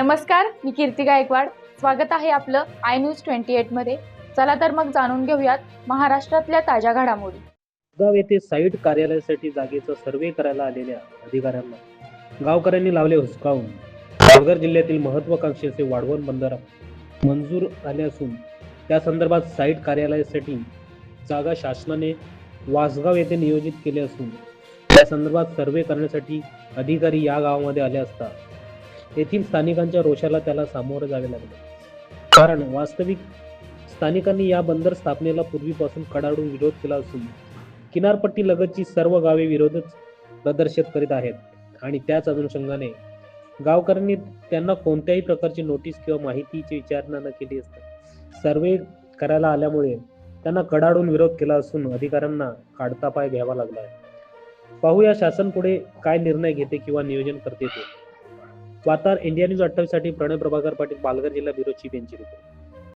नमस्कार मी कीर्ती गायकवाड. स्वागत आहे आपलं आय न्यूज ट्वेंटी एटमध्ये. चला तर मग जाणून घेऊयात महाराष्ट्रातल्या ताज्या घडामोडी. गाव येथे साईट कार्यालयासाठी जागेचा सर्वे करायला आलेल्या अधिकाऱ्यांना गावकऱ्यांनी लावले हुसकावून. पालघर जिल्ह्यातील महत्वाकांक्षेचे वाढवण बंदर मंजूर झाले असून त्या संदर्भात साईट कार्यालयासाठी जागा शासनाने वासगाव येथे नियोजित केले असून त्या संदर्भात सर्वे करण्यासाठी अधिकारी या गावामध्ये आले असता येथील स्थानिकांच्या रोषाला त्याला सामोरं जावे लागले. कारण वास्तविक स्थानिकांनी या बंदर स्थापनेला पूर्वीपासून कडाडून विरोध केला असून किनारपट्टी लगतची सर्व गावे विरोधच प्रदर्शित करीत आहेत आणि त्याच अनुषंगाने गावकऱ्यांनी त्यांना कोणत्याही प्रकारची नोटीस किंवा माहितीची विचारणा न केली असता सर्वे करायला आल्यामुळे त्यांना कडाडून विरोध केला असून अधिकाऱ्यांना काढता पाय घ्यावा लागला आहे. पाहूया शासन पुढे काय निर्णय घेते किंवा नियोजन करते ते. वार्ताहर इंडिया न्यूज अठ्ठावीससाठी प्रणय प्रभाकर पाटील पालघर जिल्हा ब्युरो चीफ यांची रिपोर्ट.